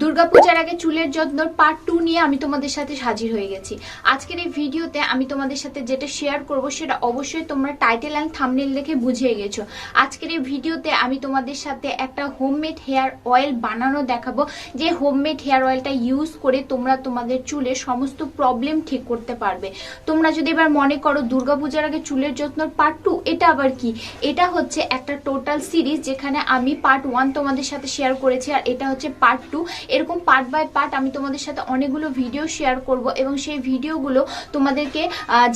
দুর্গাপূজার আগে চুলের যত্নর পার্ট টু নিয়ে আমি তোমাদের সাথে হাজির হয়ে গেছি। আজকের এই ভিডিওতে আমি তোমাদের সাথে যেটা শেয়ার করব সেটা অবশ্যই তোমরা টাইটেল অ্যান্ড থামনেল দেখে বুঝিয়ে গেছো। আজকের এই ভিডিওতে আমি তোমাদের সাথে একটা হোমমেড হেয়ার অয়েল বানানো দেখাবো। যে হোমমেড হেয়ার অয়েলটা ইউজ করে তোমরা তোমাদের চুলের সমস্ত প্রবলেম ঠিক করতে পারবে। তোমরা যদি এবার মনে করো দুর্গাপূজার আগে চুলের যত্নর পার্ট টু এটা আবার কি? এটা হচ্ছে একটা টোটাল সিরিজ যেখানে আমি পার্ট ওয়ান তোমাদের সাথে শেয়ার করেছি আর এটা হচ্ছে পার্ট টু এরকম পার্ট বাই পার্ট আমি তোমাদের সাথে অনেকগুলো ভিডিও শেয়ার করব এবং সেই ভিডিওগুলো তোমাদেরকে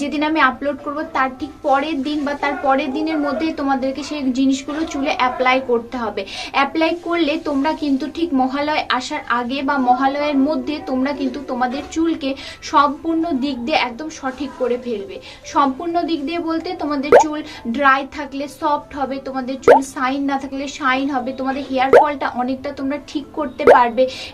যেদিন আমি আপলোড করব তার ঠিক পরের দিন বা তার পরের দিনের মধ্যেই তোমাদেরকে সেই জিনিসগুলো চুলে অ্যাপ্লাই করতে হবে। অ্যাপ্লাই করলে তোমরা কিন্তু ঠিক মহালয় আসার আগে বা মহালয়ের মধ্যে তোমরা কিন্তু তোমাদের চুলকে সম্পূর্ণ দিক দিয়ে একদম সঠিক করে ফেলবে। সম্পূর্ণ দিক দিয়ে বলতে তোমাদের চুল ড্রাই থাকলে সফট হবে, তোমাদের চুল সাইন না থাকলে শাইন হবে, তোমাদের হেয়ার ফলটা অনেকটা তোমরা ঠিক করতে পারবে।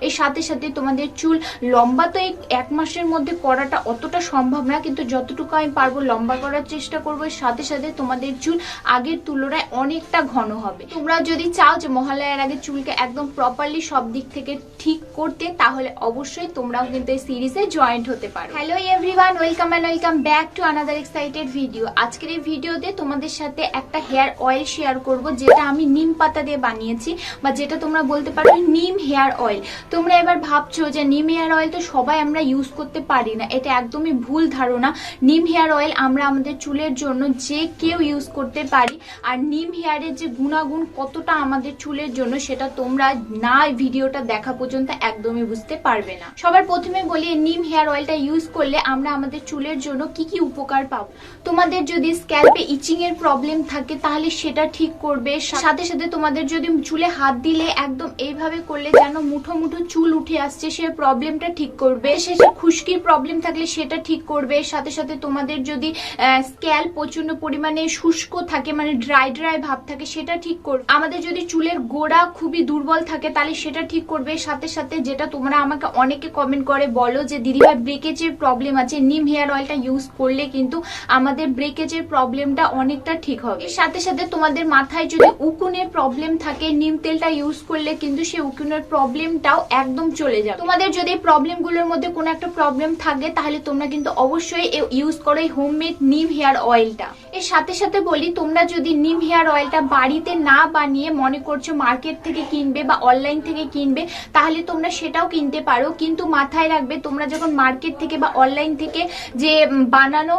এর সাথে সাথে তোমাদের চুল লম্বা তো এই এক মাসের মধ্যে করাটা অতটা সম্ভব না, কিন্তু যতটুকু আমি পারব লম্বা করার চেষ্টা করব। এর সাথে সাথে তোমাদের চুল আগের তুলনায় অনেকটা ঘন হবে। তোমরা যদি চাও যে মহালয়ার আগে চুলকে একদম প্রপারলি সব দিক থেকে ঠিক করতে, তাহলে অবশ্যই তোমরাও কিন্তু এই সিরিজে জয়েন্ট হতে পারো। Hello everyone welcome and welcome back to another excited video আজকের এই ভিডিওতে তোমাদের সাথে একটা হেয়ার অয়েল শেয়ার করব, যেটা আমি নিম পাতা দিয়ে বানিয়েছি, বা যেটা তোমরা বলতে পারো নিম হেয়ার অয়েল তোমরা এবার ভাবছ যে নিম হেয়ার অয়েল তো সবাই আমরা ইউজ করতে পারি না। এটা একদমই ভুল ধারণা। নিম হেয়ার অয়েল আমরা আমাদের চুলের জন্য যে কেউ ইউজ করতে পারি। আর নিম হেয়ারের যে গুণাগুণ কতটা আমাদের চুলের জন্য সেটা তোমরা না ভিডিওটা দেখা পর্যন্ত একদমই বুঝতে পারবে না। সবার প্রথমে বলি নিম হেয়ার অয়েলটা ইউজ করলে আমরা আমাদের চুলের জন্য কি কি উপকার পাবো? তোমাদের যদি স্ক্যাল্পে ইচিং এর প্রবলেম থাকে, তাহলে সেটা ঠিক করবে। সাথে সাথে তোমাদের যদি চুলে হাত দিলে একদম এইভাবে করলে যেন মুঠো মুঠো চুল উঠে আসছে, সে প্রবলেমটা ঠিক করবে। শেষে খুশকির প্রবলেম থাকলে সেটা ঠিক করবে। সাথে সাথে তোমাদের যদি স্ক্যাল প্রচণ্ড পরিমাণে শুষ্ক থাকে মানে ড্রাই ড্রাই ভাব থাকে, সেটা ঠিক করবে আমাদের যদি চুলের গোড়া খুবই দুর্বল থাকে, তাহলে সেটা ঠিক করবে। সাথে সাথে যেটা তোমরা আমাকে অনেকে কমেন্ট করে, বলো যে, দিদিভাই ব্রেকেজের প্রবলেম আছে। নিম হেয়ার অয়েলটা ইউজ করলে কিন্তু আমাদের ব্রেকেজের প্রবলেমটা অনেকটা ঠিক হবে। এর সাথে সাথে তোমাদের মাথায় যদি উকুনের প্রবলেম থাকে, নিম তেলটা ইউজ করলে কিন্তু সে উকুনের প্রবলেমটাও একদম চলে যাবে। তোমাদের যদি এই প্রবলেমগুলোর মধ্যে কোনো একটা প্রবলেম থাকে, তাহলে তোমরা কিন্তু অবশ্যই ইউজ করো এই হোমমেড নিম হেয়ার অয়েলটা এর সাথে সাথে বলি, তোমরা যদি নিম হেয়ার অয়েলটা বাড়িতে না বানিয়ে মনে করছ মার্কেট থেকে কিনবে বা অনলাইন থেকে কিনবে, তাহলে তোমরা সেটাও কিনতে পারো। কিন্তু মাথায় রাখবে, তোমরা যখন মার্কেট থেকে বা অনলাইন থেকে যে বানানো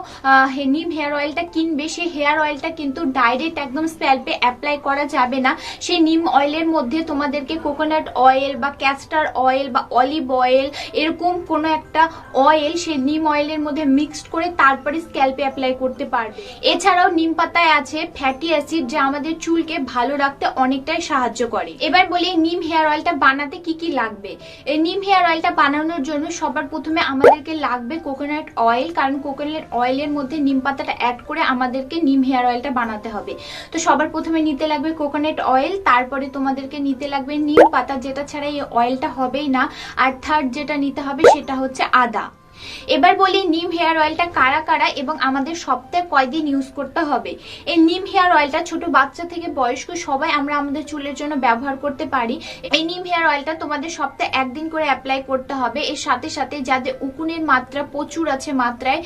নিম হেয়ার অয়েলটা কিনবে সেই হেয়ার অয়েলটা কিন্তু ডাইরেক্ট একদম স্ক্যাল্পে অ্যাপ্লাই করা যাবে না। সেই নিম অয়েলের মধ্যে তোমাদেরকে কোকোনাট অয়েল বা ক্যাস্টার অয়েল বা অলিভ অয়েল এরকম কোনো একটা অয়েল সেই নিম অয়েলের মধ্যে মিক্সড করে তারপরে স্ক্যাল্পে অ্যাপ্লাই করতে পারবে। এছাড়াও নিম পাতায় আছে ফ্যাটি অ্যাসিড যা আমাদের চুলকে ভালো রাখতে অনেকটাই সাহায্য করে। এবার বলি নিম হেয়ার অয়েলটা বানাতে কি কি লাগবে? এই নিম হেয়ার অয়েলটা বানানোর জন্য সবার প্রথমে আমাদেরকে লাগবে কোকোনাট অয়েল কারণ কোকোনাট অয়েলের মধ্যে নিম পাতাটা অ্যাড করে আমাদেরকে নিম হেয়ার অয়েলটা বানাতে হবে। তো সবার প্রথমে নিতে লাগবে কোকোনাট অয়েল তারপরে তোমাদেরকে নিতে লাগবে নিম পাতা, যেটা ছাড়া এই অয়েলটা হবেই না। আর থার্ড যেটা নিতে হবে সেটা হচ্ছে আদা। এবার বলি, নিম হেয়ার অয়েলটা কারা কারা এবং আমাদের সপ্তাহে কয়দিন ইউজ করতে হবে? এই নিম হেয়ার অয়েলটা ছোট বাচ্চা থেকে বয়স্ক সবাই আমরা আমাদের চুলের জন্য ব্যবহার করতে পারি। এই নিম হেয়ার অয়েলটা তোমাদের সপ্তাহে একদিন করে অ্যাপ্লাই করতে হবে। এর সাথে সাথে যাদের উকুনের মাত্রা প্রচুর আছে মাত্রায়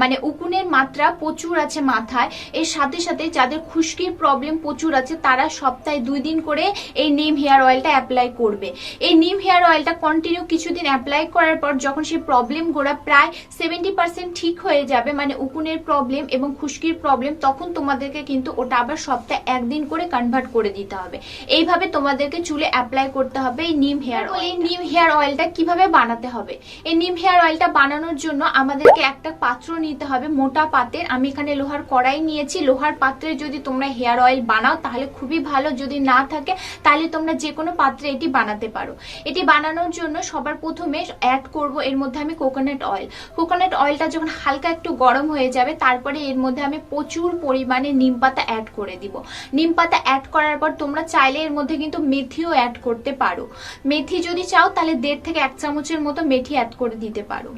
মানে উকুনের মাত্রা প্রচুর আছে মাথায়, এর সাথে সাথে যাদের খুশকির প্রবলেম প্রচুর আছে, তারা সপ্তাহে দুই দিন করে এই নিম হেয়ার অয়েলটা অ্যাপ্লাই করবে। এই নিম হেয়ার অয়েলটা কন্টিনিউ কিছুদিন অ্যাপ্লাই করার পর যখন সেই প্রবলেম গোড়া প্রায় সেভেন্টি পার্সেন্ট ঠিক হয়ে যাবে মানে উকুনের প্রবলেম এবং খুশকির প্রবলেম তখন তোমাদেরকে কিন্তু ওটা আবার সপ্তাহে একদিন করে কনভার্ট করে দিতে হবে। এইভাবে তোমাদেরকে চুলে অ্যাপ্লাই করতে হবে এই নিম হেয়ার অয়েল এই নিম হেয়ার অয়েলটা কীভাবে বানাতে হবে? এই নিম হেয়ার অয়েলটা বানানোর জন্য আমাদেরকে একটা পাত্র নিতে হবে মোটা পাতের। আমি এখানে লোহার কড়াই নিয়েছি। লোহার পাত্রে যদি তোমরা হেয়ার অয়েল বানাও তাহলে খুবই ভালো। যদি না থাকে তাহলে তোমরা যে কোনো পাত্রে এটি বানাতে পারো। এটি বানানোর জন্য সবার প্রথমে অ্যাড করব এর মধ্যে আমি কোকোনাট অয়েল কোকোনাট অয়েলটা যখন হালকা একটু গরম হয়ে যাবে, তারপরে এর মধ্যে আমি প্রচুর পরিমাণে নিম পাতা অ্যাড করে দিব। নিম পাতা অ্যাড করার পর তোমরা চাইলে এর মধ্যে কিন্তু মেথিও অ্যাড করতে পারো। মেথি যদি চাও, তাহলে দেড় থেকে এক চামচের মতো মেথি অ্যাড করে দিতে পারো।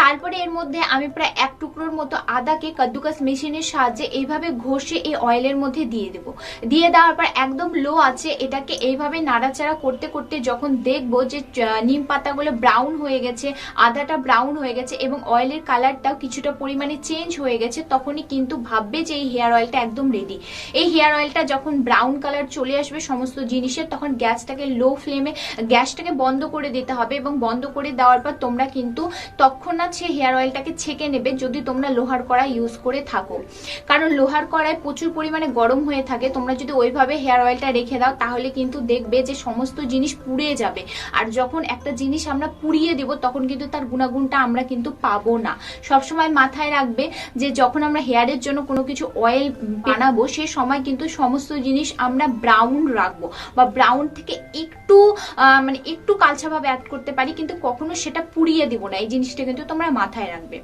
তারপরে এর মধ্যে আমি প্রায় এক টুকরোর মতো আদাকে কাদ্দুকাস মেশিনের সাহায্যে এইভাবে ঘষে এই অয়েলের মধ্যে দিয়ে দেবো। দিয়ে দেওয়ার পর একদম লো আছে, এটাকে এইভাবে নাড়াচাড়া করতে করতে যখন দেখব যে নিম পাতাগুলো ব্রাউন হয়ে গেছে, আদাটা ব্রাউন হয়ে গেছে এবং অয়েলের কালারটাও কিছুটা পরিমাণে চেঞ্জ হয়ে গেছে, তখনই কিন্তু ভাববে যে এই হেয়ার অয়েলটা একদম রেডি এই হেয়ার অয়েলটা যখন ব্রাউন কালার চলে আসবে সমস্ত জিনিসের, তখন গ্যাসটাকে লো ফ্লেমে গ্যাসটাকে বন্ধ করে দিতে হবে এবং বন্ধ করে দেওয়ার পর তোমরা কিন্তু তৎক্ষণাৎ সে হেয়ার অয়েলটাকে ছেঁকে নেবে যদি তোমরা লোহার কড়াই ইউজ করে থাকো। কারণ লোহার কড়াই প্রচুর পরিমাণে গরম হয়ে থাকে, তোমরা যদি ওইভাবে হেয়ার অয়েলটা রেখে দাও, তাহলে কিন্তু দেখবে যে সমস্ত জিনিস পুড়ে যাবে। আর যখন একটা জিনিস আমরা পুড়িয়ে দেব, তখন কিন্তু তার গুণাগুণটা আমরা কিন্তু পাবো না। সবসময় মাথায় রাখবে যে যখন আমরা হেয়ারের জন্য কোনো কিছু অয়েল বানাবো, সে সময় কিন্তু সমস্ত জিনিস আমরা ব্রাউন রাখব বা ব্রাউন থেকে একটু মানে একটু কালচাভাবে অ্যাড করতে পারি, কিন্তু কখনো সেটা পুড়িয়ে দিব না। এই জিনিসটা কিন্তু তোমরা মাথায় রাখবে।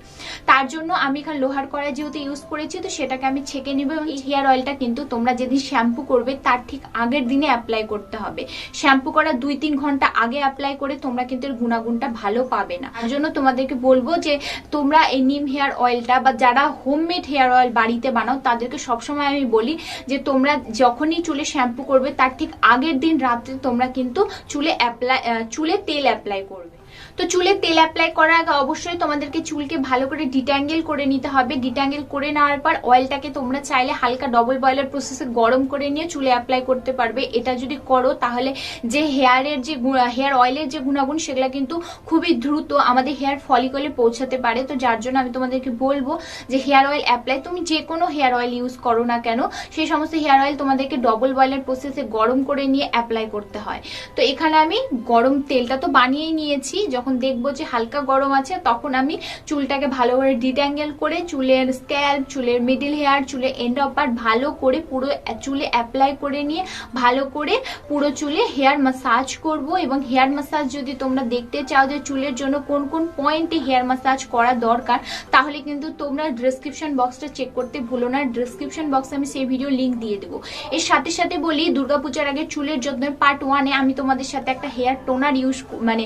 তার জন্য আমি এখানে লোহার কড়াই যেহেতু ইউজ করেছি, তো সেটাকে আমি ছেঁকে নিব এবং হেয়ার অয়েলটা কিন্তু তোমরা যেদিন শ্যাম্পু করবে, তার ঠিক আগের দিনে অ্যাপ্লাই করতে হবে। শ্যাম্পু করার দুই তিন ঘণ্টা আগে অ্যাপ্লাই করে তোমরা কিন্তু এর গুণাগুণটা ভালো পাবে না। তার জন্য তোমাদেরকে বলব যে তোমরা এই নিম হেয়ার অয়েলটা বা যারা হোমমেড হেয়ার অয়েল বাড়িতে বানাও, তাদেরকে সবসময় আমি বলি যে তোমরা যখনই চুলে শ্যাম্পু করবে, তার ঠিক আগের দিন রাত্রে তোমরা কিন্তু চুলে অ্যাপ্লাই চুলে তেল অ্যাপ্লাই করবে। তো চুলে তেল অ্যাপ্লাই করার আগে অবশ্যই তোমাদেরকে চুলকে ভালো করে ডিট্যাঙ্গেল করে নিতে হবে। ডিট্যাঙ্গেল করে নেওয়ার পর অয়েলটাকে তোমরা চাইলে হালকা ডবল বয়লার প্রসেসে গরম করে নিয়ে চুলে অ্যাপ্লাই করতে পারবে। এটা যদি করো, তাহলে যে হেয়ারের যে হেয়ার অয়েলের যে গুণাগুণ, সেগুলো কিন্তু খুবই দ্রুত আমাদের হেয়ার ফলিকলে পৌঁছাতে পারে। তো যার জন্য আমি তোমাদেরকে বলব যে হেয়ার অয়েল অ্যাপ্লাই তুমি যে কোনো হেয়ার অয়েল ইউজ করো না কেন, সেই সমস্ত হেয়ার অয়েল তোমাদেরকে ডবল বয়লার প্রসেসে গরম করে নিয়ে অ্যাপ্লাই করতে হয়। তো এখানে আমি গরম তেলটা তো বানিয়েই নিয়েছি। যখন দেখব যে হালকা গরম আছে, তখন আমি চুলটাকে ভালো করে ডিট্যাঙ্গেল করে চুলের স্ক্যাল্প চুলের মিডিল হেয়ার চুলের এন্ড অফ পার্ট ভালো করে পুরো, চুলে অ্যাপ্লাই করে নিয়ে ভালো করে পুরো চুলে হেয়ার মাসাজ করব। এবং হেয়ার মাসাজ যদি তোমরা দেখতে চাও যে চুলের জন্য কোন কোন পয়েন্টে হেয়ার মাসাজ করা দরকার, তাহলে কিন্তু তোমরা ডিসক্রিপশন বক্সটা চেক করতে ভুলো না। ডিসক্রিপশন বক্সে আমি সেই ভিডিও লিংক দিয়ে দেবো। এর সাথে সাথে বলি, দুর্গাপূজার আগে চুলের যত্নের পার্ট ওয়ানে আমি তোমাদের সাথে একটা হেয়ার টোনার ইউজ মানে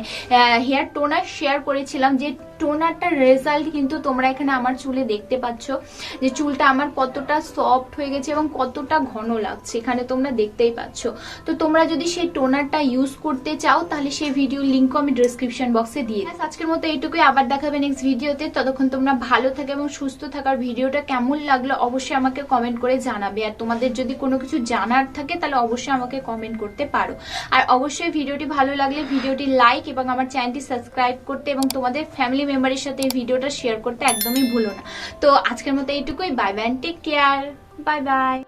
হেয়ার টোনার শেয়ার করেছিলাম যে টোনারটার রেজাল্ট কিন্তু তোমরা এখানে আমার চুলে দেখতে পাচ্ছ যে চুলটা আমার কতটা সফট হয়ে গেছে এবং কতটা ঘন লাগছে। এখানে তোমরা দেখতেই পাচ্ছ। তো তোমরা যদি সেই টোনারটা ইউজ করতে চাও, তাহলে সেই ভিডিও লিঙ্কও আমি ডিসক্রিপশন বক্সে দিয়ে। আজকের মতো এইটুকুই। আবার দেখাবে নেক্সট ভিডিওতে ততক্ষণ তোমরা ভালো থাকো এবং সুস্থ থাকার ভিডিওটা কেমন লাগল অবশ্যই আমাকে কমেন্ট করে জানাবে। আর তোমাদের যদি কোনো কিছু জানার থাকে, তাহলে অবশ্যই আমাকে কমেন্ট করতে পারো। আর অবশ্যই ভিডিওটি ভালো লাগলে ভিডিওটি লাইক এবং আমার চ্যানেলটি সাবস্ক্রাইব করতে এবং তোমাদের ফ্যামিলি মেম্বারের সাথে এই ভিডিওটা শেয়ার করতে একদমই ভুলো না। তো আজকের মতো এইটুকুই। Bye bye take care bye bye